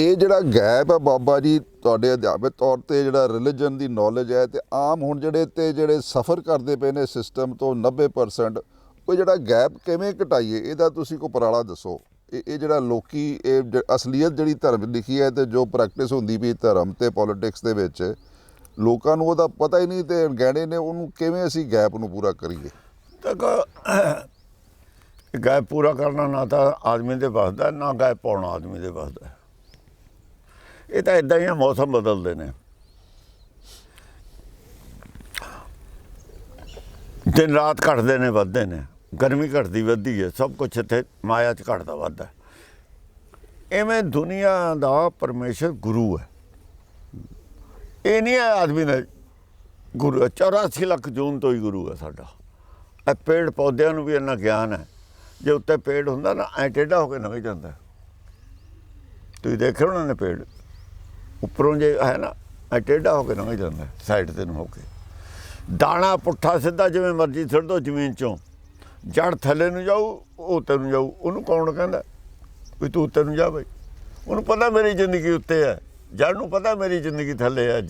ਇਹ ਜਿਹੜਾ ਗੈਪ ਹੈ ਬਾਬਾ ਜੀ ਤੁਹਾਡੇ ਅਧਿਆਪਕ ਤੌਰ ਤੇ ਜਿਹੜਾ ਰਿਲੀਜਨ ਦੀ ਨੌਲੇਜ ਹੈ ਤੇ ਆਮ ਹੁਣ ਜਿਹੜੇ ਤੇ ਜਿਹੜੇ ਸਫਰ ਕਰਦੇ ਪਏ ਨੇ ਸਿਸਟਮ ਤੋਂ 90% ਉਹ ਜਿਹੜਾ ਗੈਪ ਕਿਵੇਂ ਘਟਾਈਏ, ਇਹਦਾ ਤੁਸੀਂ ਕੋਈ ਉਪਰਾਲਾ ਦੱਸੋ। ਇਹ ਇਹ ਜਿਹੜਾ ਲੋਕੀ, ਇਹ ਜ- ਅਸਲੀਅਤ ਜਿਹੜੀ ਧਰਮ ਲਿਖੀ ਹੈ ਤੇ ਜੋ ਪ੍ਰੈਕਟਿਸ ਹੁੰਦੀ ਵੀ ਧਰਮ ਤੇ ਪੋਲਿਟਿਕਸ ਦੇ ਵਿੱਚ, ਲੋਕਾਂ ਨੂੰ ਉਹਦਾ ਪਤਾ ਹੀ ਨਹੀਂ ਤੇ ਗਹਿਣੇ ਨੇ ਉਹਨੂੰ ਕਿਵੇਂ ਅਸੀਂ ਗੈਪ ਨੂੰ ਪੂਰਾ ਕਰੀਏ? ਤੱਕ ਗਾਇ ਪੂਰਾ ਕਰਨਾ ਨਾ ਤਾਂ ਆਦਮੀ ਦੇ ਵੱਸਦਾ, ਨਾ ਗੈਪ ਪਾਉਣਾ ਆਦਮੀ ਦੇ ਵੱਸਦਾ। ਇਹ ਤਾਂ ਇਦਾਂ ਹੀ ਆ, ਮੌਸਮ ਬਦਲਦੇ ਨੇ। ਦਿਨ ਰਾਤ ਘਟਦੇ ਨੇ ਵੱਧਦੇ ਨੇ। ਗਰਮੀ ਘਟਦੀ ਵੱਧਦੀ ਹੈ ਸਭ ਕੁਝ ਇੱਥੇ ਮਾਇਆ 'ਚ ਘਟਦਾ ਵੱਧਦਾ ਐਵੇਂ ਦੁਨੀਆ ਦਾ ਪਰਮੇਸ਼ਰ ਗੁਰੂ ਹੈ। ਇਹ ਨਹੀਂ ਹੈ ਆਦਮੀ ਦਾ ਗੁਰੂ ਹੈ। 84 ਲੱਖ ਜੂਨ ਤੋਂ ਹੀ ਗੁਰੂ ਹੈ ਸਾਡਾ। ਇਹ ਪੇੜ ਪੌਦਿਆਂ ਨੂੰ ਵੀ ਇੰਨਾ ਗਿਆਨ ਹੈ। ਜੇ ਉੱਤੇ ਪੇੜ ਹੁੰਦਾ ਨਾ ਐ ਟੇਢਾ ਹੋ ਕੇ ਲੰਘ ਜਾਂਦਾ। ਤੁਸੀਂ ਦੇਖਿਆ ਉਹਨਾਂ ਨੇ ਪੇੜ? ਉੱਪਰੋਂ ਜੇ ਹੈ ਨਾ ਐ ਟੇਢਾ ਹੋ ਕੇ ਲੰਘ ਜਾਂਦਾ, ਸਾਈਡ ਤੇ ਨੂੰ ਹੋ ਕੇ। ਦਾਣਾ, ਪੁੱਠਾ ਸਿੱਧਾ ਜਿਵੇਂ ਮਰਜ਼ੀ ਛੱਡ ਦੋ ਜ਼ਮੀਨ ਚੋਂ। ਜੜ ਥੱਲੇ ਨੂੰ ਜਾਊ, ਉਹ ਉੱਤੇ ਨੂੰ ਜਾਊ, ਉਹਨੂੰ ਕੌਣ ਕਹਿੰਦਾ? ਵੀ ਤੂੰ ਉੱਤੇ ਨੂੰ ਜਾ ਬਈ। ਉਹਨੂੰ ਪਤਾ ਮੇਰੀ ਜ਼ਿੰਦਗੀ ਉੱਤੇ ਹੈ। ਜੜ ਨੂੰ ਪਤਾ ਮੇਰੀ ਜ਼ਿੰਦਗੀ ਥੱਲੇ ਹੈ।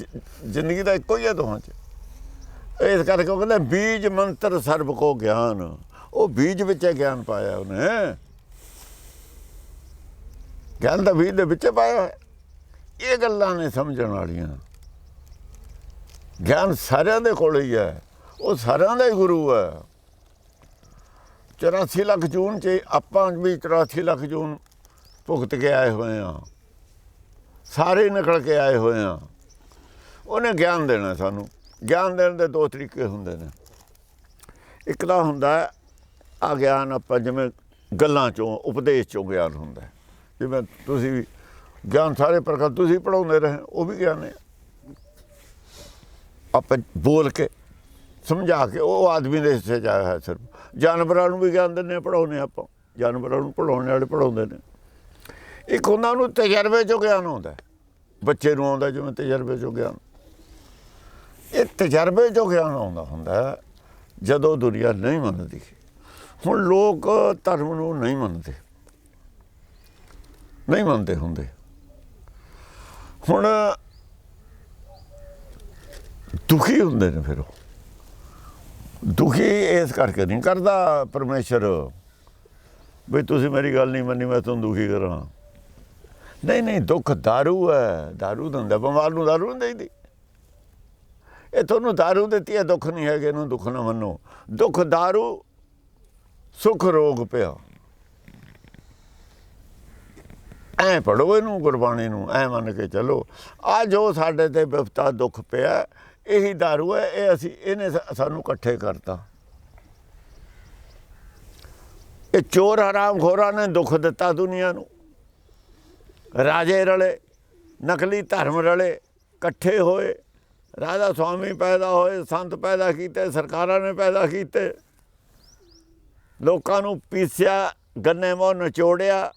ਜ਼ਿੰਦਗੀ ਤਾਂ ਇੱਕੋ ਹੀ ਹੈ ਦੋਹਾਂ 'ਚ। ਇਸ ਕਰਕੇ ਉਹ ਕਹਿੰਦਾ, ਬੀਜ ਮੰਤਰ ਸਰਬ ਕੋ ਗਿਆਨ। ਉਹ ਬੀਜ ਵਿੱਚ ਗਿਆਨ ਪਾਇਆ ਉਹਨੇ। ਗਿਆਨ ਦਾ ਬੀਜ ਦੇ ਵਿੱਚ ਪਾਇਆ ਹੈ ਇਹ ਗੱਲਾਂ ਨੇ ਸਮਝਣ ਵਾਲੀਆਂ। ਗਿਆਨ ਸਾਰਿਆਂ ਦੇ ਕੋਲ ਹੀ ਹੈ। ਉਹ ਸਾਰਿਆਂ ਦਾ ਹੀ ਗੁਰੂ ਹੈ। 84 ਲੱਖ ਜੂਨ ਚ ਆਪਾਂ ਵੀ 84 ਲੱਖ ਜੂਨ ਭੁਗਤ ਕੇ ਆਏ ਹੋਏ ਆ ਸਾਰੇ ਨਿਕਲ ਕੇ ਆਏ ਹੋਏ ਆ ਉਹਨੇ ਗਿਆਨ ਦੇਣਾ ਸਾਨੂੰ। ਗਿਆਨ ਦੇਣ ਦੇ ਦੋ ਤਰੀਕੇ ਹੁੰਦੇ ਨੇ। ਇੱਕ ਤਾਂ ਹੁੰਦਾ ਆ ਗਿਆਨ ਆਪਾਂ ਜਿਵੇਂ ਗੱਲਾਂ ਚੋਂ, ਉਪਦੇਸ਼ ਚੋਂ ਗਿਆਨ ਹੁੰਦਾ ਜਿਵੇਂ ਤੁਸੀਂ ਗਿਆਨ ਸਾਰੇ ਪ੍ਰਕਾਰ ਤੁਸੀਂ ਪੜਾਉਂਦੇ ਰਹੇ, ਉਹ ਵੀ ਗਿਆਨ ਹੈ। ਆਪਾਂ ਬੋਲ ਕੇ, ਸਮਝਾ ਕੇ, ਉਹ ਆਦਮੀ ਦੇ ਹਿੱਸੇ ਚ ਆਇਆ ਹੈ ਸਿਰਫ। ਜਾਨਵਰਾਂ ਨੂੰ ਵੀ ਗਿਆਨ ਦਿੰਦੇ ਪੜਾਉਨੇ ਆਪਾਂ। ਜਾਨਵਰਾਂ ਨੂੰ ਪੜਾਉਣ ਵਾਲੇ ਪੜਾਉਂਦੇ ਨੇ। ਇੱਕ ਉਹਨਾਂ ਨੂੰ ਤਜਰਬੇ ਚੋਂ ਗਿਆਨ ਆਉਂਦਾ ਬੱਚੇ ਨੂੰ ਆਉਂਦਾ ਜਿਵੇਂ ਤਜਰਬੇ ਚੋਂ ਗਿਆਨ। ਇਹ ਤਜਰਬੇ ਚੋਂ ਗਿਆਨ ਆਉਂਦਾ ਹੁੰਦਾ ਜਦੋਂ ਦੁਨੀਆ ਨਹੀਂ ਮੰਨਦੀ। ਹੁਣ ਲੋਕ ਧਰਮ ਨੂੰ ਨਹੀਂ ਮੰਨਦੇ। ਨਹੀਂ ਮੰਨਦੇ ਹੁੰਦੇ। ਹੁਣ ਦੁਖੀ ਹੁੰਦੇ ਨੇ ਫਿਰ ਉਹ ਦੁਖੀ ਇਸ ਕਰਕੇ ਨਹੀਂ ਕਰਦਾ ਪਰਮੇਸ਼ਰ ਵੀ ਤੁਸੀਂ ਮੇਰੀ ਗੱਲ ਨਹੀਂ ਮੰਨੀ ਮੈਂ ਤੁਹਾਨੂੰ ਦੁਖੀ ਕਰਾਂ ਨਹੀਂ ਨਹੀਂ ਦੁੱਖ दारू ਹੈ दारू ਦਿੰਦਾ ਬਿਮਾਰ ਨੂੰ दारू ਨਹੀਂ ਦੇਈਦੀ ਇਹ ਤੁਹਾਨੂੰ दारू ਦਿੱਤੀ ਹੈ ਦੁੱਖ ਨਹੀਂ ਹੈਗੇ ਇਹਨੂੰ ਦੁੱਖ ਨਾ ਮੰਨੋ ਦੁੱਖ दारू ਸੁਖ ਰੋਗ ਪਿਆ ਐ ਪੜੋ ਇਹਨੂੰ ਗੁਰਬਾਣੀ ਨੂੰ, ਐ ਮੰਨ ਕੇ ਚੱਲੋ। ਆ ਜੋ ਸਾਡੇ ਤੇ ਵਿਪਤਾ ਦੁੱਖ ਪਿਆ, ਇਹੀ दारू ਹੈ, ਇਹ ਅਸੀਂ, ਇਹਨੇ ਸਾਨੂੰ ਇਕੱਠੇ ਕਰਤਾ। ਇਹ ਚੋਰ ਹਰਾਮ ਖੋਰਾਂ ਨੇ ਦੁੱਖ ਦਿੱਤਾ ਦੁਨੀਆ ਨੂੰ। ਰਾਜੇ ਰਲੇ, ਨਕਲੀ ਧਰਮ ਰਲੇ, ਇਕੱਠੇ ਹੋਏ। ਰਾਜਾ ਸੁਆਮੀ ਪੈਦਾ ਹੋਏ, ਸੰਤ ਪੈਦਾ ਕੀਤੇ, ਸਰਕਾਰਾਂ ਨੇ ਪੈਦਾ ਕੀਤੇ। ਲੋਕਾਂ ਨੂੰ ਪੀਸਿਆ, ਗੰਨੇ ਮੋਹ ਨਚੋੜਿਆ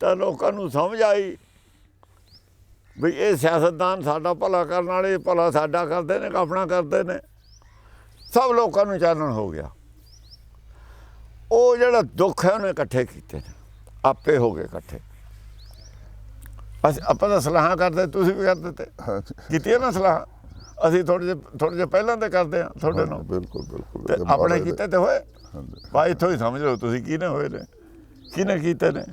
ਤਾਂ ਲੋਕਾਂ ਨੂੰ ਸਮਝ ਆਈ ਵੀ ਇਹ ਸਿਆਸਤਦਾਨ ਸਾਡਾ ਭਲਾ ਕਰਨ ਵਾਲੇ ਭਲਾ ਸਾਡਾ ਕਰਦੇ ਨੇ ਕਿ ਆਪਣਾ ਕਰਦੇ ਨੇ। ਸਭ ਲੋਕਾਂ ਨੂੰ ਚਾਨਣ ਹੋ ਗਿਆ। ਉਹ ਜਿਹੜਾ ਦੁੱਖ ਹੈ ਉਹਨੇ ਇਕੱਠੇ ਕੀਤੇ ਨੇ। ਆਪੇ ਹੋ ਗਏ ਇਕੱਠੇ। ਅਸੀਂ ਆਪਾਂ ਤਾਂ ਸਲਾਹਾਂ ਕਰਦੇ ਤੁਸੀਂ ਵੀ ਕਰਦੇ ਤੇ। ਕੀਤੀ ਨਾ ਸਲਾਹ? ਅਸੀਂ ਥੋੜੇ ਜਿਹਾ ਥੋੜੇ ਜਿਹਾ ਪਹਿਲਾਂ ਤੇ ਕਰਦੇ ਆ ਤੁਹਾਡੇ ਨਾਲ। ਬਿਲਕੁਲ ਬਿਲਕੁਲ। ਆਪਣੇ ਕੀਤੇ ਤੇ ਹੋਏ। ਭਾਈ ਇੱਥੋਂ ਹੀ ਸਮਝ ਲਓ ਤੁਸੀਂ ਕਿਹਨੇ ਹੋਏ ਨੇ ਕਿਹਨੇ ਕੀਤੇ ਨੇ?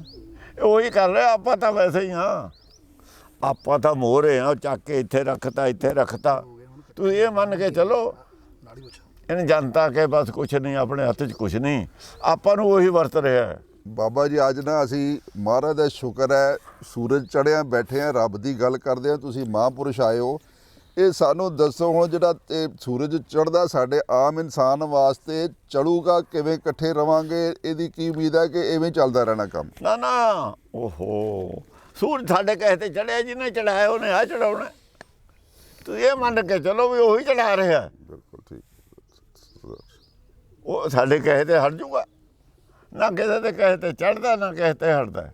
ਉਹੀ ਕਰ ਰਿਹਾ, ਆਪਾਂ ਤਾਂ ਵੈਸੇ ਹੀ ਹਾਂ। ਆਪਾਂ ਤਾਂ ਮੋਹਰੇ ਆ ਚੱਕ ਕੇ ਇੱਥੇ ਰੱਖਤਾ ਇੱਥੇ ਰੱਖਤਾ। ਤੁਸੀਂ ਇਹ ਮੰਨ ਕੇ ਚੱਲੋ, ਇਹਨੇ ਜਨਤਾ ਕੇ ਬਸ ਕੁਛ ਨਹੀਂ, ਆਪਣੇ ਹੱਥ 'ਚ ਕੁਛ ਨਹੀਂ। ਆਪਾਂ ਨੂੰ ਉਹੀ ਵਰਤ ਰਿਹਾ ਹੈ। ਬਾਬਾ ਜੀ, ਅੱਜ ਨਾ ਅਸੀਂ ਮਹਾਰਾਜ ਦਾ ਸ਼ੁਕਰ ਹੈ, ਸੂਰਜ ਚੜਿਆ ਬੈਠੇ ਆ ਰੱਬ ਦੀ ਗੱਲ ਕਰਦੇ ਆ ਤੁਸੀਂ ਮਹਾਂਪੁਰਸ਼ ਆਏ ਹੋ ਇਹ ਸਾਨੂੰ ਦੱਸੋ ਹੁਣ ਜਿਹੜਾ ਸੂਰਜ ਚੜਦਾ ਸਾਡੇ ਆਮ ਇਨਸਾਨ ਵਾਸਤੇ ਚੜੂਗਾ ਕਿਵੇਂ ਇਕੱਠੇ ਰਵਾਂਗੇ? ਇਹਦੀ ਕੀ ਉਮੀਦ ਹੈ ਕਿ ਐਵੇਂ ਚੱਲਦਾ ਰਹਿਣਾ ਕੰਮ? ਨਾ ਨਾ। ਓਹੋ। ਸੂਰਜ ਸਾਡੇ ਕਹੇ ਤੇ ਚੜਿਆ ਜਿਹਨੇ ਚੜਾਇਆ ਉਹਨੇ ਆ ਚੜਾਉਣਾ। ਤੁਸੀਂ ਇਹ ਮੰਨ ਕੇ ਚਲੋ ਵੀ ਉਹੀ ਚੜਾ ਰਿਹਾ। ਬਿਲਕੁਲ ਠੀਕ। ਉਹ ਸਾਡੇ ਕਹੇ ਤੇ ਹਟ ਜੂਗਾ। ਨਾ ਕਿਸੇ ਦੇ ਕਹੇ ਤੇ ਚੜਦਾ ਨਾ ਕਿਸੇ ਤੇ ਹਟਦਾ।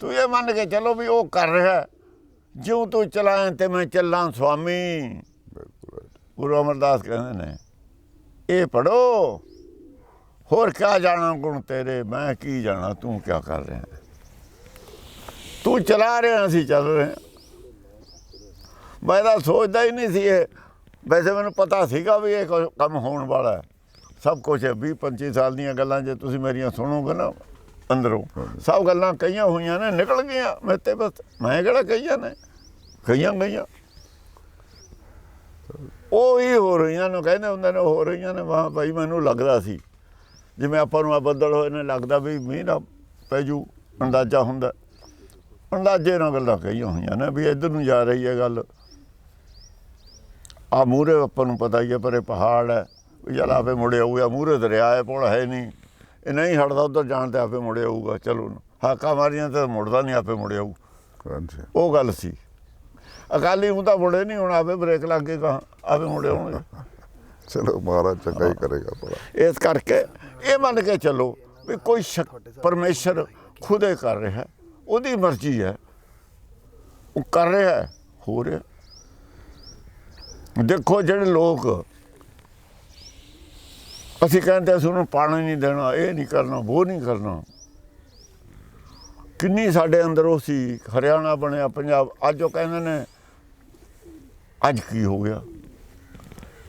ਤੂੰ ਇਹ ਮੰਨ ਕੇ ਚਲੋ ਵੀ ਉਹ ਕਰ ਰਿਹਾ। ਜਿਉਂ ਤੂੰ ਚਲਾਏ ਤੇ ਮੈਂ ਚੱਲਾਂ ਸੁਆਮੀ। ਗੁਰੂ ਅਮਰਦਾਸ ਕਹਿੰਦੇ ਨੇ ਇਹ ਪੜੋ ਹੋਰ ਕਿਆ ਜਾਣਾ ਗੁਣ ਤੇਰੇ ਮੈਂ ਕੀ ਜਾਣਾ ਤੂੰ ਕਿਆ ਕਰ ਰਿਹਾ ਤੂੰ ਚਲਾ ਰਿਹਾ ਅਸੀਂ ਚੱਲ ਰਹੇ। ਮੈਂ ਤਾਂ ਸੋਚਦਾ ਹੀ ਨਹੀਂ ਸੀ ਇਹ। ਵੈਸੇ ਮੈਨੂੰ ਪਤਾ ਸੀਗਾ ਵੀ ਇਹ ਕੰਮ ਹੋਣ ਵਾਲਾ ਹੈ। ਸਭ ਕੁਝ 20 25 ਸਾਲ ਦੀਆਂ ਗੱਲਾਂ ਜੇ ਤੁਸੀਂ ਮੇਰੀਆਂ ਸੁਣੋਗੇ ਨਾ ਅੰਦਰੋਂ ਸਭ ਗੱਲਾਂ ਕਈਆਂ ਹੋਈਆਂ ਨੇ ਨਿਕਲ ਗਈਆਂ ਮੈਂ ਤੇ ਬਸ। ਮੈਂ ਕਿਹੜਾ ਕਹੀਆਂ ਨੇ? ਕਈਆਂ ਗਈਆਂ ਉਹ ਹੀ ਹੋ ਰਹੀਆਂ ਨੇ ਕਹਿੰਦੇ ਹੁੰਦੇ ਨੇ ਹੋ ਰਹੀਆਂ ਨੇ ਵਾਹ ਭਾਈ ਮੈਨੂੰ ਲੱਗਦਾ ਸੀ। ਜਿਵੇਂ ਆਪਾਂ ਨੂੰ ਆ ਬੱਦਲ ਹੋਏ ਨੇ ਲੱਗਦਾ ਵੀ ਮੀਂਹ ਨਾ ਪੈ ਜੂ ਅੰਦਾਜ਼ਾ ਹੁੰਦਾ। ਅੰਦਾਜ਼ੇ ਨਾਲ ਗੱਲਾਂ ਕਹੀਆਂ ਹੋਈਆਂ ਨੇ ਵੀ ਇੱਧਰ ਨੂੰ ਜਾ ਰਹੀ ਹੈ ਗੱਲ। ਆ ਮੂਰੇ ਆਪਾਂ ਨੂੰ ਪਤਾ ਹੀ ਹੈ ਪਰ ਇਹ ਪਹਾੜ ਹੈ। ਚੱਲ ਆਪੇ ਮੁੜੇ ਆਊਗਾ ਮੂਰੇ ਦਰਿਆ ਹੈ ਪੁਲ ਹੈ ਨਹੀਂ। ਇਹ ਨਹੀਂ ਹਟਦਾ ਉਧਰ ਜਾਣ ਤੇ ਆਪੇ ਮੁੜੇ ਆਊਗਾ ਚਲੋ। ਹਾਕਾ ਮਾਰੀਆਂ ਤਾਂ ਮੁੜਦਾ ਨਹੀਂ ਆਪੇ ਮੁੜੇ ਆਊ। ਉਹ ਗੱਲ ਸੀ। ਅਕਾਲੀ ਹੁੰਦਾ ਮੁੜੇ ਨਹੀਂ ਹੁਣ ਆਪੇ ਬ੍ਰੇਕ ਲੱਗ ਕੇ ਕਹਾਂ ਆਪੇ ਮੁੜੇ ਆਉਣਗੇ ਚਲੋ ਮਹਾਰਾਜ ਚੰਗਾ ਹੀ ਕਰੇਗਾ ਭਲਾ। ਇਸ ਕਰਕੇ ਇਹ ਮੰਨ ਕੇ ਚੱਲੋ ਵੀ ਕੋਈ ਸ਼ਕ ਪਰਮੇਸ਼ਰ ਖੁਦੇ ਕਰ ਰਿਹਾ ਉਹਦੀ ਮਰਜ਼ੀ ਹੈ। ਉਹ ਕਰ ਰਿਹਾ ਹੈ, ਹੋ ਰਿਹਾ। ਦੇਖੋ ਜਿਹੜੇ ਲੋਕ ਅਸੀਂ ਕਹਿੰਦੇ ਅਸੀਂ ਉਹਨੂੰ ਪਾਣੀ ਨਹੀਂ ਦੇਣਾ ਇਹ ਨਹੀਂ ਕਰਨਾ ਉਹ ਨਹੀਂ ਕਰਨਾ। ਕਿੰਨੀ ਸਾਡੇ ਅੰਦਰ ਉਹ ਸੀ ਹਰਿਆਣਾ ਬਣਿਆ ਪੰਜਾਬ ਅੱਜ ਉਹ ਕਹਿੰਦੇ ਨੇ ਅੱਜ ਕੀ ਹੋ ਗਿਆ?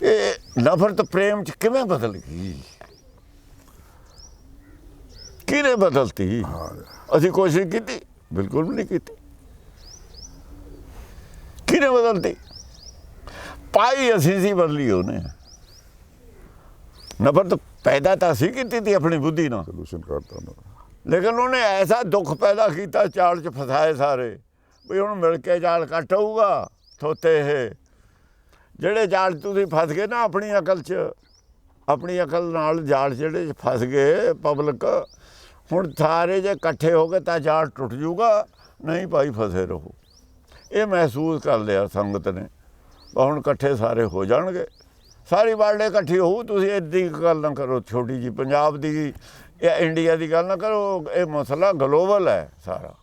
ਇਹ ਨਫ਼ਰਤ ਪ੍ਰੇਮ ਚ ਕਿਵੇਂ ਬਦਲ ਗਈ? ਕਿਹਨੇ ਬਦਲਤੀ? ਅਸੀਂ ਕੋਸ਼ਿਸ਼ ਕੀਤੀ ਬਿਲਕੁਲ ਵੀ ਨਹੀਂ ਕੀਤੀ। ਕਿਹਨੇ ਬਦਲਤੀ? ਪਾਈ ਅਸੀਂ ਸੀ ਬਦਲੀ ਉਹਨੇ। ਨਫ਼ਰਤ ਪੈਦਾ ਤਾਂ ਅਸੀਂ ਕੀਤੀ ਤੀ ਆਪਣੀ ਬੁੱਧੀ ਨਾਲ। ਸੋਲੂਸ਼ਨ ਕਰਤਾ ਨਾ। ਲੇਕਿਨ ਉਹਨੇ ਐਸਾ ਦੁੱਖ ਪੈਦਾ ਕੀਤਾ ਚਾਲ ਚ ਫਸਾਏ ਸਾਰੇ। ਵੀ ਹੁਣ ਮਿਲ ਕੇ ਜਾਲ ਕੱਟ ਹੋਊਗਾ ਥੋਤੇ ਇਹ ਜਿਹੜੇ ਜਾਲ ਤੁਸੀਂ ਫਸ ਗਏ ਨਾ ਆਪਣੀ ਅਕਲ 'ਚ, ਆਪਣੀ ਅਕਲ ਨਾਲ ਜਾਲ ਜਿਹੜੇ ਫਸ ਗਏ ਪਬਲਿਕ ਹੁਣ ਸਾਰੇ ਜੇ ਇਕੱਠੇ ਹੋ ਗਏ ਤਾਂ ਜਾਲ ਟੁੱਟ ਜਾਊਗਾ, ਨਹੀਂ ਭਾਈ ਫਸੇ ਰਹੋ। ਇਹ ਮਹਿਸੂਸ ਕਰ ਲਿਆ ਸੰਗਤ ਨੇ, ਵੀ ਹੁਣ ਇਕੱਠੇ ਸਾਰੇ ਹੋ ਜਾਣਗੇ। ਸਾਰੀ ਵਰਲਡ ਇਕੱਠੀ ਹੋਊ, ਤੁਸੀਂ ਇੱਦੀ ਗੱਲ ਨਾ ਕਰੋ ਛੋਟੀ ਜੀ ਪੰਜਾਬ ਦੀ ਜਾਂ ਇੰਡੀਆ ਦੀ ਗੱਲ ਨਾ ਕਰੋ, ਇਹ ਮਸਲਾ ਗਲੋਬਲ ਹੈ ਸਾਰਾ।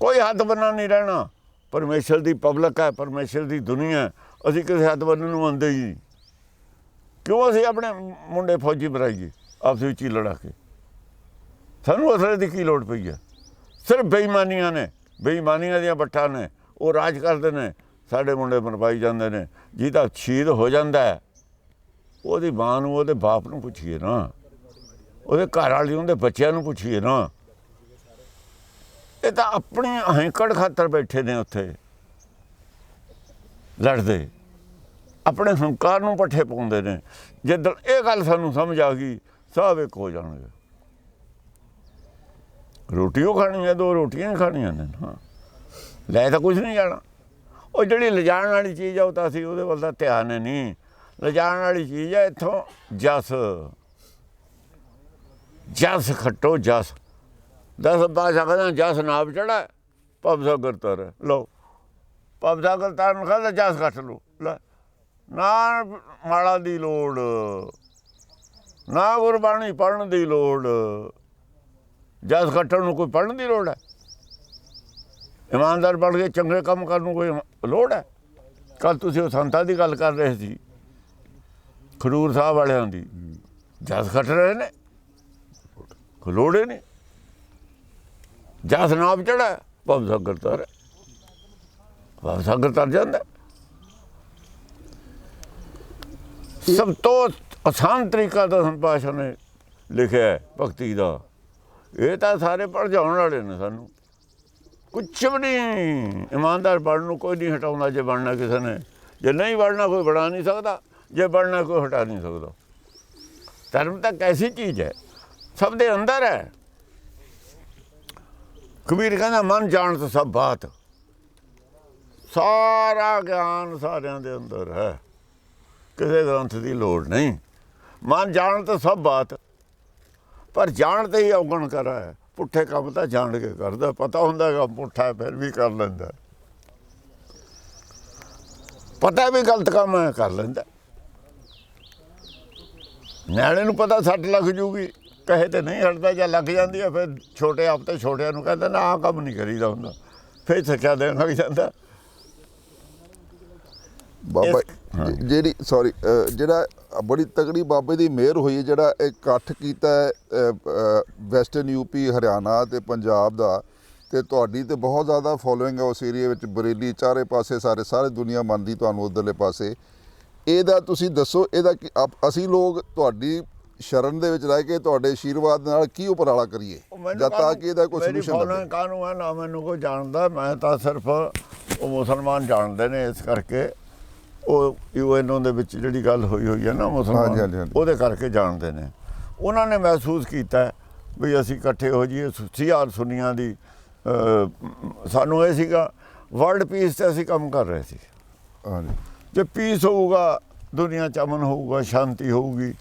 ਕੋਈ ਹੱਦ ਬੰਨਾ ਨਹੀਂ ਰਹਿਣਾ। ਪਰਮੇਸ਼ਰ ਦੀ ਪਬਲਿਕ ਹੈ, ਪਰਮੇਸ਼ਰ ਦੀ ਦੁਨੀਆ ਅਸੀਂ ਕਿਸੇ ਹੱਦ ਬੰਨਣ ਨੂੰ ਮੰਨਦੇ ਹੀ ਨਹੀਂ। ਕਿਉਂ ਅਸੀਂ ਆਪਣੇ ਮੁੰਡੇ ਫੌਜੀ ਬਣਾਈਏ, ਆਪਸ ਵਿੱਚ ਹੀ ਲੜਾ ਕੇ? ਸਾਨੂੰ ਅਸਲੇ ਦੀ ਕੀ ਲੋੜ ਪਈ ਹੈ? ਸਿਰਫ ਬੇਈਮਾਨੀਆਂ ਨੇ, ਬੇਈਮਾਨੀਆਂ ਦੀਆਂ ਬੱਠਾਂ ਨੇ, ਉਹ ਰਾਜ ਕਰਦੇ ਨੇ, ਸਾਡੇ ਮੁੰਡੇ ਮਰਵਾਈ ਜਾਂਦੇ ਨੇ, ਜਿਹਦਾ ਸ਼ਹੀਦ ਹੋ ਜਾਂਦਾ ਹੈ। ਉਹਦੀ ਮਾਂ ਨੂੰ, ਉਹਦੇ ਬਾਪ ਨੂੰ ਪੁੱਛੀਏ ਨਾ। ਉਹਦੇ ਘਰ ਵਾਲੀ ਉਹਦੇ ਬੱਚਿਆਂ ਨੂੰ ਪੁੱਛੀਏ ਨਾ। ਇਹ ਤਾਂ ਆਪਣੀ ਹੈਂਕੜ ਖਾਤਰ ਬੈਠੇ ਨੇ ਉੱਥੇ। ਲੜਦੇ। ਆਪਣੇ ਹੰਕਾਰ ਨੂੰ ਪੱਠੇ ਪਾਉਂਦੇ ਨੇ। ਜਦੋਂ ਇਹ ਗੱਲ ਸਾਨੂੰ ਸਮਝ ਆ ਗਈ, ਸਭ ਇੱਕ ਹੋ ਜਾਣਗੇ। ਰੋਟੀ ਉਹ ਖਾਣੀ ਹੈ ਦੋ ਰੋਟੀਆਂ ਹੀ ਖਾਣੀਆਂ ਨੇ, ਹਾਂ। ਲੈ ਤਾਂ ਕੁਝ ਨਹੀਂ ਜਾਣਾ। ਉਹ ਜਿਹੜੀ ਲਿਜਾਣ ਵਾਲੀ ਚੀਜ਼ ਆ, ਉਹ ਤਾਂ ਅਸੀਂ ਉਹਦੇ ਵੱਲ ਦਾ ਧਿਆਨ ਨਹੀਂ। ਲਿਜਾਣ ਵਾਲੀ ਚੀਜ਼ ਆ, ਇੱਥੋਂ ਜਸ। ਜਸ ਖੱਟੋ ਜਸ। ਦਸ ਬਾਸ਼ਾ ਕਹਿੰਦਾ ਜਸ ਨਾਪ ਚੜਾ ਪਬ ਸਾਗਰ ਤਰ। ਲਓ। ਪਬ ਸਾਗਰ ਤਰਨ ਕਹਿੰਦਾ ਜਸ ਖੱਟ ਲਓ। ਲੈ ਨਾ ਮਾਲਾ ਦੀ ਲੋੜ ਨਾ ਗੁਰਬਾਣੀ ਪੜਨ ਦੀ ਲੋੜ ਜਸ ਖੱਟਣ ਨੂੰ ਕੋਈ ਪੜਨ ਦੀ ਲੋੜ ਹੈ? ਇਮਾਨਦਾਰ ਬਣ ਕੇ ਚੰਗੇ ਕੰਮ ਕਰਨ ਨੂੰ ਕੋਈ ਲੋੜ ਹੈ? ਕੱਲ ਤੁਸੀਂ ਉਹ ਸੰਤਾਂ ਦੀ ਗੱਲ ਕਰ ਰਹੇ ਸੀ ਖਡੂਰ ਸਾਹਿਬ ਵਾਲਿਆਂ ਦੀ। ਜਸ ਖੱਟ ਰਹੇ ਨੇ। ਕੋਈ ਲੋੜ ਨਹੀਂ। ਜਸ ਨਾਮ ਚੜਾ ਭਵ ਸਾਗਰ ਤਰ ਭਵ ਸਾਗਰ ਤਰ ਜਾਂਦਾ ਸਭ ਤੋਂ ਆਸਾਨ ਤਰੀਕਾ ਤਾਂ ਸੰਪਾਸ਼ਾ ਨੇ ਲਿਖਿਆ ਭਗਤੀ ਦਾ। ਇਹ ਤਾਂ ਸਾਰੇ ਪੜ ਜਾਣ ਵਾਲੇ ਨੇ ਸਾਨੂੰ। ਕੁਛ ਵੀ ਨਹੀਂ, ਇਮਾਨਦਾਰ ਬਣਨ ਨੂੰ ਕੋਈ ਨਹੀਂ ਹਟਾਉਂਦਾ ਜੇ ਬਣਨਾ ਕਿਸੇ ਨੇ। ਜੇ ਨਹੀਂ ਬਣਨਾ ਕੋਈ ਬਣਾ ਨਹੀਂ ਸਕਦਾ, ਜੇ ਬਣਨਾ ਕੋਈ ਹਟਾ ਨਹੀਂ ਸਕਦਾ। ਧਰਮ ਤਾਂ ਕੈਸੀ ਚੀਜ਼ ਹੈ, ਸਭ ਦੇ ਅੰਦਰ ਹੈ। ਕਬੀਰ ਕਹਿੰਦਾ, ਮਨ ਜਾਣ ਤੋਂ ਸਭ ਬਾਤ। ਸਾਰਾ ਗਿਆਨ ਸਾਰਿਆਂ ਦੇ ਅੰਦਰ ਹੈ। ਕਿਸੇ ਗ੍ਰੰਥ ਦੀ ਲੋੜ ਨਹੀਂ। ਮਨ ਜਾਣ ਤੋਂ ਸਭ ਬਾਤ। ਪਰ ਜਾਣ ਤੇ ਹੀ ਔਗਣ ਕਰਾ ਹੈ। ਪੁੱਠੇ ਕੰਮ ਤਾਂ ਜਾਣ ਕੇ ਕਰਦਾ। ਪਤਾ ਹੁੰਦਾ ਕਿ ਪੁੱਠਾ ਫਿਰ ਵੀ ਕਰ ਲੈਂਦਾ। ਪਤਾ ਵੀ ਗਲਤ ਕੰਮ ਹੈ, ਕਰ ਲੈਂਦਾ। ਨਿਆਣੇ ਨੂੰ ਪਤਾ ਸੱਟ ਲੱਗ ਜੂਗੀ। ਕਹੇ ਤੇ ਨਹੀਂ ਹਟਦਾ ਜਾਂ ਲੱਗ ਜਾਂਦੀ ਹੈ ਫਿਰ ਛੋਟੇ ਆਪ ਤੇ ਛੋਟਿਆਂ ਨੂੰ ਕਹਿੰਦਾ ਨਾ ਆਹ ਕੰਮ ਨਹੀਂ ਕਰੀਦਾ ਹੁੰਦਾ। ਫਿਰ ਸਿੱਖਿਆ ਦੇਣ ਲੱਗ ਜਾਂਦਾ। ਬਾਬਾ ਜਿਹੜੀ ਸੌਰੀ ਜਿਹੜਾ ਬੜੀ ਤਗੜੀ ਬਾਬੇ ਦੀ ਮਿਹਰ ਹੋਈ ਹੈ ਜਿਹੜਾ ਇਕੱਠ ਕੀਤਾ ਵੈਸਟਰਨ ਯੂਪੀ ਹਰਿਆਣਾ ਤੇ ਪੰਜਾਬ ਦਾ ਤੇ ਤੁਹਾਡੀ ਤੇ ਬਹੁਤ ਜ਼ਿਆਦਾ ਫੋਲੋਇੰਗ ਹੈ ਉਸ ਏਰੀਆ ਵਿੱਚ ਬਰੇਲੀ ਚਾਰੇ ਪਾਸੇ ਸਾਰੇ ਸਾਰੇ ਦੁਨੀਆ ਮੰਨਦੀ ਤੁਹਾਨੂੰ ਉਧਰਲੇ ਪਾਸੇ। ਇਹਦਾ ਤੁਸੀਂ ਦੱਸੋ ਇਹਦਾ ਕੀ- ਅਸੀਂ ਲੋਕ ਤੁਹਾਡੀ ਸ਼ਰਨ ਦੇ ਵਿੱਚ ਰਹਿ ਕੇ ਤੁਹਾਡੇ ਆਸ਼ੀਰਵਾਦ ਨਾਲ ਕੀ ਉਪਰਾਲਾ ਕਰੀਏ? ਜਦ ਤੱਕ ਇਹਦਾ ਕੋਈ ਸੋਲੂਸ਼ਨ ਲੱਗੇ ਲੱਗੇ? ਕਾਨੂੰ ਹੈ? ਨਾ ਮੈਨੂੰ ਕੋਈ ਜਾਣਦਾ। ਮੈਂ ਤਾਂ ਸਿਰਫ ਉਹ ਮੁਸਲਮਾਨ ਜਾਣਦੇ ਨੇ ਇਸ ਕਰਕੇ। ਉਹ ਯੂਐਨਓ ਦੇ ਵਿੱਚ ਜਿਹੜੀ ਗੱਲ ਹੋਈ ਹੋਈ ਹੈ ਨਾ ਮੁਸਲਮਾਨ। ਉਹਦੇ ਕਰਕੇ ਜਾਣਦੇ ਨੇ। ਉਹਨਾਂ ਨੇ ਮਹਿਸੂਸ ਕੀਤਾ ਵੀ ਅਸੀਂ ਇਕੱਠੇ ਹੋ ਜਾਈਏ। ਸਿਆਰ ਸੁਨੀਆਂ ਦੀ ਸਾਨੂੰ ਇਹ ਸੀਗਾ ਵਰਲਡ ਪੀਸ ਤੇ ਅਸੀਂ ਕੰਮ ਕਰ ਰਹੇ ਸੀ। ਹਾਂਜੀ। ਜੇ ਪੀਸ ਹੋਊਗਾ ਦੁਨੀਆ ਚ ਅਮਨ ਹੋਊਗਾ ਸ਼ਾਂਤੀ ਹੋਊਗੀ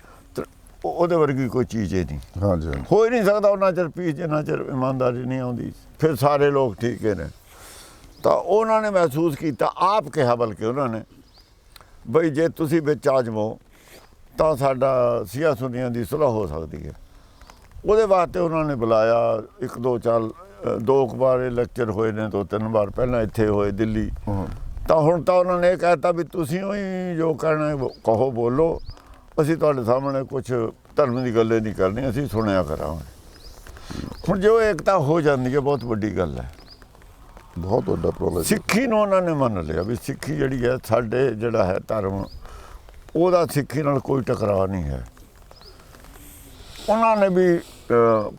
ਉਹ- ਉਹਦੇ ਵਰਗੀ ਕੋਈ ਚੀਜ਼ ਹੀ ਨਹੀਂ। ਹਾਂਜੀ ਹਾਂਜੀ। ਹੋ ਹੀ ਨਹੀਂ ਸਕਦਾ ਉਹਨਾਂ ਚਿਰ ਪੀਸ ਜਿੰਨਾ ਚਿਰ ਇਮਾਨਦਾਰੀ ਨਹੀਂ ਆਉਂਦੀ। ਫਿਰ ਸਾਰੇ ਲੋਕ ਠੀਕ ਹੀ ਨੇ। ਤਾਂ ਉਹਨਾਂ ਨੇ ਮਹਿਸੂਸ ਕੀਤਾ ਆਪ ਕਿਹਾ ਬਲਕਿ ਉਹਨਾਂ ਨੇ ਬਈ ਜੇ ਤੁਸੀਂ ਵਿੱਚ ਆ ਜਾਵੋ ਤਾਂ ਸਾਡਾ ਸਿਆ ਸੁਨੀਆਂ ਦੀ ਸੁਲਹ ਹੋ ਸਕਦੀ ਹੈ। ਉਹਦੇ ਵਾਸਤੇ ਉਹਨਾਂ ਨੇ ਬੁਲਾਇਆ ਇੱਕ ਦੋ ਅ, ਦੋ ਕੁ ਵਾਰ ਲੈਕਚਰ ਹੋਏ ਨੇ ਦੋ ਤਿੰਨ ਵਾਰ ਪਹਿਲਾਂ ਇੱਥੇ ਹੋਏ ਦਿੱਲੀ। ਹਾਂ। ਤਾਂ ਹੁਣ ਤਾਂ ਉਹਨਾਂ ਨੇ ਇਹ ਕਹਿਤਾ ਵੀ ਤੁਸੀਂ ਹੀ ਜੋ ਕਹਿਣਾ ਹੈ ਕਹੋ ਬੋਲੋ। ਅਸੀਂ ਤੁਹਾਡੇ ਸਾਹਮਣੇ ਕੁਝ ਧਰਮ ਦੀ ਗੱਲੇ ਨਹੀਂ ਕਰਨੀ ਅਸੀਂ ਸੁਣਿਆ ਕਰਾਂਗੇ। ਹੁਣ ਜੋ ਏਕਤਾ ਹੋ ਜਾਂਦੀ ਹੈ ਬਹੁਤ ਵੱਡੀ ਗੱਲ ਹੈ। ਬਹੁਤ ਵੱਡਾ ਪ੍ਰੋਬਲਮ ਸਿੱਖੀ ਨੂੰ ਉਹਨਾਂ ਨੇ ਮੰਨ ਲਿਆ ਵੀ ਸਿੱਖੀ ਜਿਹੜੀ ਹੈ ਸਾਡੇ ਜਿਹੜਾ ਹੈ ਧਰਮ ਉਹਦਾ ਸਿੱਖੀ ਨਾਲ ਕੋਈ ਟਕਰਾਅ ਨਹੀਂ ਹੈ। ਉਹਨਾਂ ਨੇ ਵੀ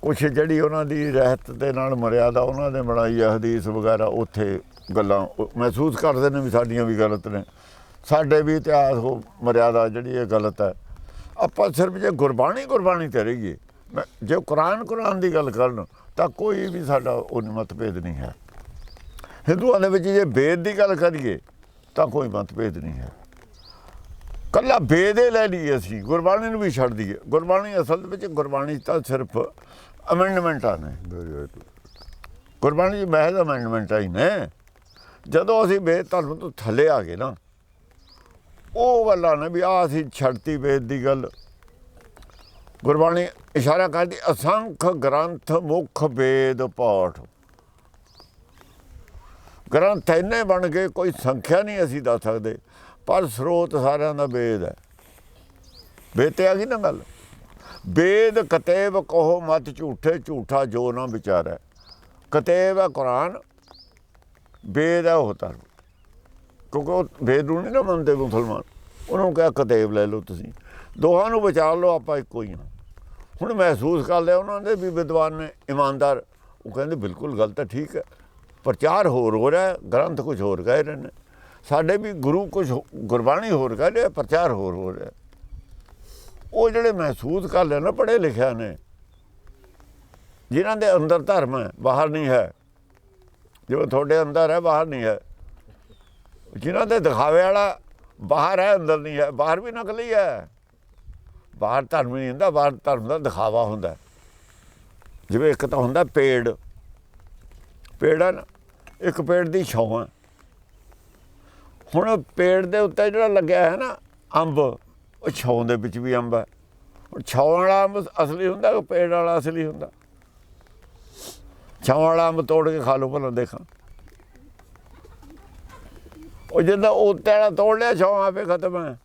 ਕੁਝ ਜਿਹੜੀ ਉਹਨਾਂ ਦੀ ਰਹਿਤ ਦੇ ਨਾਲ ਮਰਿਆਦਾ ਉਹਨਾਂ ਨੇ ਬਣਾਈ ਹੈ ਹਦੀਸ ਵਗੈਰਾ ਉੱਥੇ ਗੱਲਾਂ ਮਹਿਸੂਸ ਕਰਦੇ ਨੇ ਵੀ ਸਾਡੀਆਂ ਵੀ ਗਲਤ ਨੇ। ਸਾਡੇ ਵੀ ਇਤਿਹਾਸ ਉਹ ਮਰਿਆਦਾ ਜਿਹੜੀ ਇਹ ਗਲਤ ਹੈ। ਆਪਾਂ ਸਿਰਫ ਜੇ ਗੁਰਬਾਣੀ ਗੁਰਬਾਣੀ ਤੇ ਰਹੀਏ, ਮੈਂ- ਜੇ ਕੁਰਾਨ ਕੁਰਾਨ ਦੀ ਗੱਲ ਕਰਨ, ਤਾਂ ਕੋਈ ਵੀ ਸਾਡਾ ਉਹ ਮਤਭੇਦ ਨਹੀਂ ਹੈ। ਹਿੰਦੂਆਂ ਦੇ ਵਿੱਚ ਜੇ ਵੇਦ ਦੀ ਗੱਲ ਕਰੀਏ, ਤਾਂ ਕੋਈ ਮਤਭੇਦ ਨਹੀਂ ਹੈ। ਕੱਲਾ ਵੇਦ ਹੀ ਲੈ ਲਈਏ ਅਸੀਂ, ਗੁਰਬਾਣੀ ਨੂੰ ਵੀ ਛੱਡ ਦਈਏ। ਗੁਰਬਾਣੀ ਅਸਲ ਦੇ ਵਿੱਚ ਗੁਰਬਾਣੀ ਤਾਂ ਸਿਰਫ ਅਮੈਂਡਮੈਂਟਾਂ ਨੇ। ਗੁਰਬਾਣੀ ਦੀ ਮਹਿਜ਼ ਅਮੈਂਡਮੈਂਟਾਂ ਹੀ ਨੇ। ਜਦੋਂ ਅਸੀਂ ਵੇਦ ਧਰਮ ਤੋਂ ਥੱਲੇ ਆ ਗਏ ਨਾ ਉਹ ਗੱਲਾਂ ਨੇ ਵੀ ਆ ਅਸੀਂ ਛੱਡਤੀ ਵੇਦ ਦੀ ਗੱਲ। ਗੁਰਬਾਣੀ ਇਸ਼ਾਰਾ ਕਰਦੀ, ਅਸੰਖ ਗ੍ਰੰਥ ਮੁਖ ਵੇਦ ਪਾਠ। ਗ੍ਰੰਥ ਇੰਨੇ ਬਣ ਗਏ, ਕੋਈ ਸੰਖਿਆ ਨਹੀਂ ਅਸੀਂ ਦੱਸ ਸਕਦੇ, ਪਰ ਸਰੋਤ ਸਾਰਿਆਂ ਦਾ ਵੇਦ ਹੈ। ਵੇਦ ਤੇ ਆ ਗਈ ਨਾ ਗੱਲ। ਵੇਦ ਕਤੇਬ ਕਹੋ ਮਤ ਝੂਠੇ, ਝੂਠਾ ਜੋ ਨਾ ਵਿਚਾਰੈ। ਕਤੇਬ ਹੈ ਕੁਰਾਨ, ਵੇਦ ਹੈ ਉਹ ਧਰਮ। ਕਿਉਂਕਿ ਉਹ ਬੇਦੂ ਨਹੀਂ ਨਾ ਮੰਨਦੇ ਮੁਸਲਮਾਨ। ਉਹਨਾਂ ਨੂੰ ਕਿਹਾ ਕਤੇਬ ਲੈ ਲਓ ਤੁਸੀਂ। ਦੋਹਾਂ ਨੂੰ ਵਿਚਾਰ ਲਓ, ਆਪਾਂ ਇੱਕੋ ਹੀ ਹਾਂ। ਹੁਣ ਮਹਿਸੂਸ ਕਰ ਲਿਆ ਉਹਨਾਂ ਦੇ ਵੀ ਵਿਦਵਾਨ ਨੇ, ਇਮਾਨਦਾਰ। ਉਹ ਕਹਿੰਦੇ ਬਿਲਕੁਲ ਗਲਤ ਹੈ, ਠੀਕ ਹੈ। ਪ੍ਰਚਾਰ ਹੋਰ ਹੋ ਰਿਹਾ ਗ੍ਰੰਥ ਕੁਝ ਹੋਰ ਕਹਿ ਰਹੇ ਨੇ। ਸਾਡੇ ਵੀ ਗੁਰੂ ਕੁਝ ਗੁਰਬਾਣੀ ਹੋਰ ਕਹਿ ਰਿਹਾ ਪ੍ਰਚਾਰ ਹੋਰ ਹੋ ਰਿਹਾ ਉਹ ਜਿਹੜੇ ਮਹਿਸੂਸ ਕਰ ਲਿਆ ਨਾ, ਪੜ੍ਹੇ ਲਿਖਿਆ ਨੇ, ਜਿਨ੍ਹਾਂ ਦੇ ਅੰਦਰ ਧਰਮ ਹੈ, ਬਾਹਰ ਨਹੀਂ ਹੈ। ਜਿਵੇਂ ਤੁਹਾਡੇ ਅੰਦਰ ਹੈ, ਬਾਹਰ ਨਹੀਂ ਹੈ। ਜਿਨ੍ਹਾਂ ਦੇ ਦਿਖਾਵੇ ਵਾਲਾ ਬਾਹਰ ਹੈ, ਅੰਦਰ ਨਹੀਂ ਹੈ, ਬਾਹਰ ਵੀ ਨਕਲੀ ਹੈ। ਬਾਹਰ ਧਰਮ ਨਹੀਂ ਹੁੰਦਾ, ਬਾਹਰ ਧਰਮ ਦਾ ਦਿਖਾਵਾ ਹੁੰਦਾ ਜਿਵੇਂ ਇੱਕ ਤਾਂ ਹੁੰਦਾ ਪੇੜ। ਪੇੜ ਹੈ ਨਾ, ਇੱਕ ਪੇੜ ਦੀ ਛਾਂ ਹੈ। ਹੁਣ ਪੇੜ ਦੇ ਉੱਤੇ ਜਿਹੜਾ ਲੱਗਿਆ ਹੈ ਨਾ ਅੰਬ, ਉਹ ਛਾਂ ਦੇ ਵਿੱਚ ਵੀ ਅੰਬ ਹੈ। ਹੁਣ ਛਾਂ ਵਾਲਾ ਅੰਬ ਅਸਲੀ ਹੁੰਦਾ ਕਿ ਪੇੜ ਵਾਲਾ ਅਸਲੀ ਹੁੰਦਾ? ਛਾਂ ਵਾਲਾ ਅੰਬ ਤੋੜ ਕੇ ਖਾ ਲਓ, ਭਲਾ ਦੇਖਾਂ। ਉਹ ਜਦੋਂ ਉੱਤੇ ਵਾਲਾ ਤੋੜ ਲਿਆ ਛਾਂ ਆਪੇ ਖਤਮ ਹੈ।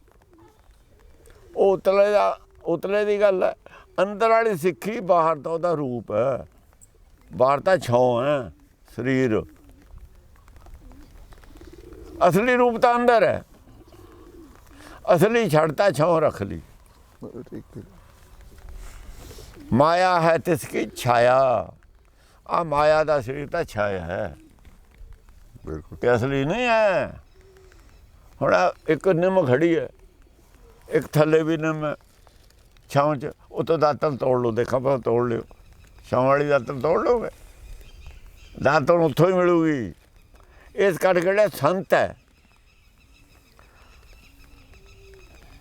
ਉਹ ਉਤਲੇ ਦਾ ਉਤਲੇ ਦੀ ਗੱਲ ਹੈ। ਅੰਦਰ ਵਾਲੀ ਸਿੱਖੀ ਬਾਹਰ ਤਾਂ ਉਹਦਾ ਰੂਪ ਹੈ। ਬਾਹਰ ਤਾਂ ਛਾਂ ਹੈ ਸਰੀਰ। ਅਸਲੀ ਰੂਪ ਤਾਂ ਅੰਦਰ ਹੈ। ਅਸਲੀ ਛੜਤਾ ਛਾਂ ਰੱਖ ਲਈ। ਮਾਇਆ ਹੈ ਤਿਸ ਕੀ ਛਾਇਆ। ਆ ਮਾਇਆ ਦਾ ਸਰੀਰ ਤਾਂ ਛਾਇਆ ਹੈ। ਬਿਲਕੁਲ। ਤੇ ਅਸਲੀ ਨਹੀਂ ਹੈ। ਹੁਣ ਇੱਕ ਨਿੰਮ ਖੜੀ ਹੈ। ਇੱਕ ਥੱਲੇ ਵੀ ਨਿੰਮ ਛਾਂ ਚ ਉਹ ਤੋਂ ਦਾਤਨ ਤੋੜ ਲਓ ਦੇਖਾਂ ਪਾ ਤੋੜ ਲਿਓ। ਛਾਂ ਵਾਲੀ ਦਾਤਨ ਤੋੜ ਲਓਗੇ? ਦਾਤਨ ਉੱਥੋਂ ਹੀ ਮਿਲੂਗੀ। ਇਸ ਕਰਕੇ ਜਿਹੜਾ ਸੰਤ ਹੈ?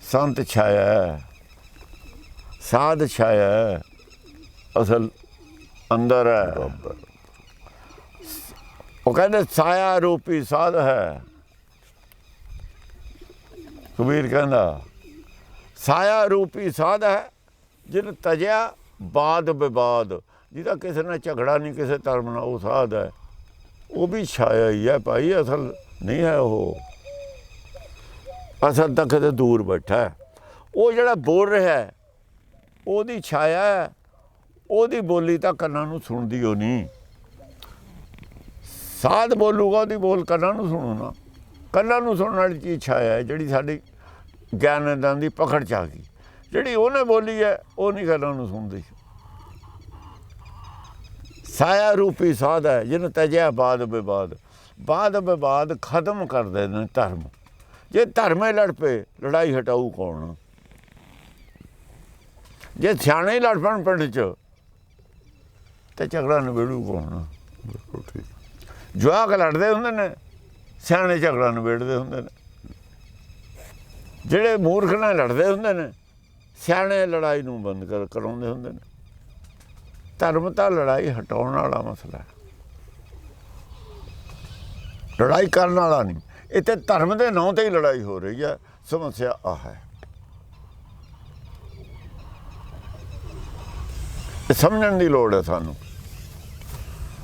ਸੰਤ ਛਾਇਆ ਸਾਧ ਛਾਇਆ ਅਸਲ ਅੰਦਰ ਹੈ। ਉਹ ਕਹਿੰਦੇ ਸਾਇਆ ਰੂਪੀ ਸਾਧ ਹੈ। ਕਬੀਰ ਕਹਿੰਦਾ, ਸਾਇਆ ਰੂਪੀ ਸਾਧ ਹੈ, ਜਿਨ ਤਜਿਆ ਬਾਦ ਵਿਵਾਦ ਜਿਹਦਾ ਕਿਸੇ ਨਾਲ ਝਗੜਾ ਨਹੀਂ, ਕਿਸੇ ਧਰਮ ਨਾਲ ਉਹ ਸਾਧ ਹੈ। ਉਹ ਵੀ ਛਾਇਆ ਹੀ ਹੈ ਭਾਈ, ਅਸਲ ਨਹੀਂ ਹੈ ਉਹ। ਅਸਲ ਤਾਂ ਕਿਤੇ ਦੂਰ ਬੈਠਾ ਉਹ ਜਿਹੜਾ ਬੋਲ ਰਿਹਾ ਹੈ, ਉਹਦੀ ਛਾਇਆ ਹੈ। ਉਹਦੀ ਬੋਲੀ ਤਾਂ ਕੰਨਾਂ ਨੂੰ ਸੁਣਦੀ ਹੋ ਨਹੀਂ ਸਾਧ ਬੋਲੂਗਾ, ਉਹਦੀ ਬੋਲ ਕੰਨਾਂ ਨੂੰ ਸੁਣੋ ਨਾ। ਕੰਨਾਂ ਨੂੰ ਸੁਣਨ ਵਾਲੀ ਚੀਜ਼ ਛਾਇਆ ਹੈ, ਜਿਹੜੀ ਸਾਡੀ ਗਿਆਨਦਾਂ ਦੀ ਪਕੜ ਚ ਆ ਗਈ। ਜਿਹੜੀ ਉਹਨੇ ਬੋਲੀ ਹੈ ਉਹ ਨਹੀਂ ਕੰਨਾਂ ਨੂੰ ਸੁਣਦੀ। ਸਾਇਆ ਰੂਪੀ ਸਾਧ ਹੈ ਜਿਹਨੂੰ ਤਜਿਆ ਬਾਦ ਵਿਵਾਦ ਬਾਦ ਵਿਵਾਦ ਖਤਮ ਕਰ ਦੇਣ ਧਰਮ। ਜੇ ਧਰਮੇ ਲੜ ਪਏ ਲੜਾਈ ਹਟਾਊ ਕੌਣ? ਜੇ ਸਿਆਣੇ ਲੜ ਪੈਣ ਪਿੰਡ ਚ ਤੇ ਝਗੜਾ ਨਿਬੇੜੂ ਕੌਣ? ਬਿਲਕੁਲ ਠੀਕ। ਜਵਾਕ ਲੜਦੇ ਹੁੰਦੇ ਨੇ ਸਿਆਣੇ ਝਗੜਾ ਨਿਬੇੜਦੇ ਹੁੰਦੇ ਨੇ। ਜਿਹੜੇ ਮੂਰਖ ਨਾਲ ਲੜਦੇ ਹੁੰਦੇ ਨੇ, ਸਿਆਣੇ ਲੜਾਈ ਨੂੰ ਬੰਦ ਕਰ, ਕਰਾਉਂਦੇ ਹੁੰਦੇ ਨੇ। ਧਰਮ ਤਾਂ ਲੜਾਈ ਹਟਾਉਣ ਵਾਲਾ ਮਸਲਾ ਹੈ। ਲੜਾਈ ਕਰਨ ਵਾਲਾ ਨਹੀਂ। ਇੱਥੇ ਧਰਮ ਦੇ ਨਾਂ ਤੇ ਹੀ ਲੜਾਈ ਹੋ ਰਹੀ ਹੈ। ਸਮੱਸਿਆ ਆ ਹੈ। ਸਮਝਣ ਦੀ ਲੋੜ ਹੈ ਸਾਨੂੰ।